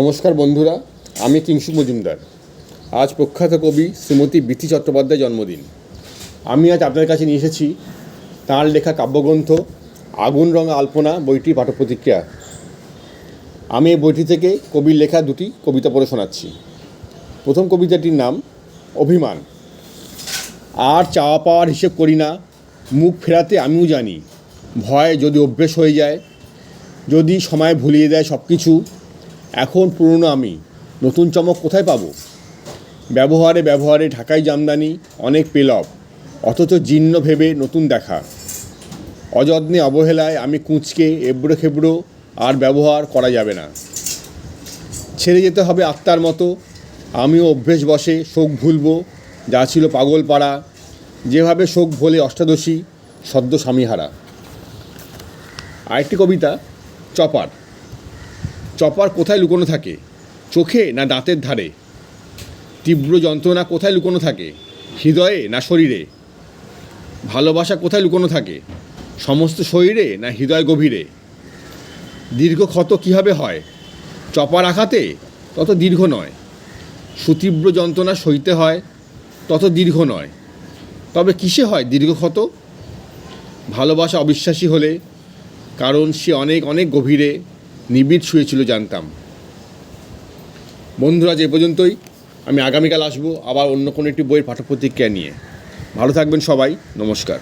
নমস্কার বন্ধুরা, আমি কিংসু মজুমদার। আজ প্রখ্যাত কবি শ্রীমতী বিথি চট্টোপাধ্যায় জন্মদিন। আমি আজ আপনার কাছে নিয়ে এসেছি তাঁর লেখা কাব্যগ্রন্থ আগুন রঙা আলপনা বইটি পাঠপ্রতিক্রিয়া আমি এই বইটি থেকে কবির লেখা দুটি কবিতা পড়ে শোনাচ্ছি। প্রথম কবিতাটির নাম, অভিমান আর চাওয়া পাওয়ার হিসেব করি না, মুখ ফেরাতে আমিও জানি। ভয় যদি অভ্যেস হয়ে যায়, যদি সময় ভুলিয়ে দেয় সব কিছু এখন পুরনো আমি, নতুন চমক কোথায় পাবো? ব্যবহারে ব্যবহারে ঢাকাই জামদানি, অনেক পেলব, অথচ জীর্ণ ভেবে নতুন দেখা। অযত্নে অবহেলায় আমি কুঁচকে, এবড়ো খেবড়ো, আর ব্যবহার করা যাবে না। ছেড়ে যেতে হবে আত্মার মতো, আমিও অভ্যেস বসে শোক ভুলবো, যা ছিল পাগল পাড়া। যেভাবে শোক ভোলে অষ্টাদশী, সদ্য স্বামীহারা। আরেকটি কবিতা, চপার। চপার কোথায় লুকোনো থাকে? চোখে না দাঁতের ধারে? তীব্র যন্ত্রণা কোথায় লুকোনো থাকে? হৃদয়ে না শরীরে? ভালোবাসা কোথায় লুকোনো থাকে? সমস্ত শরীরে না হৃদয় গভীরে? দীর্ঘ ক্ষত কীভাবে হয়? চপার আঘাতে তত দীর্ঘ নয়। সুতীব্র যন্ত্রণা সইতে হয়, তত দীর্ঘ নয়। তবে কিসে হয় দীর্ঘ ক্ষত? ভালোবাসা অবিশ্বাসী হলে, কারণ সে অনেক অনেক গভীরে। নিবিড় শুয়েছিল, জানতাম। বন্ধুরা যে পর্যন্তই। আমি আগামীকাল আসব আবার অন্য কোনো একটি বইয়ের পাঠ্যপ্রতিক্রিয়া নিয়ে। ভালো থাকবেন সবাই। নমস্কার।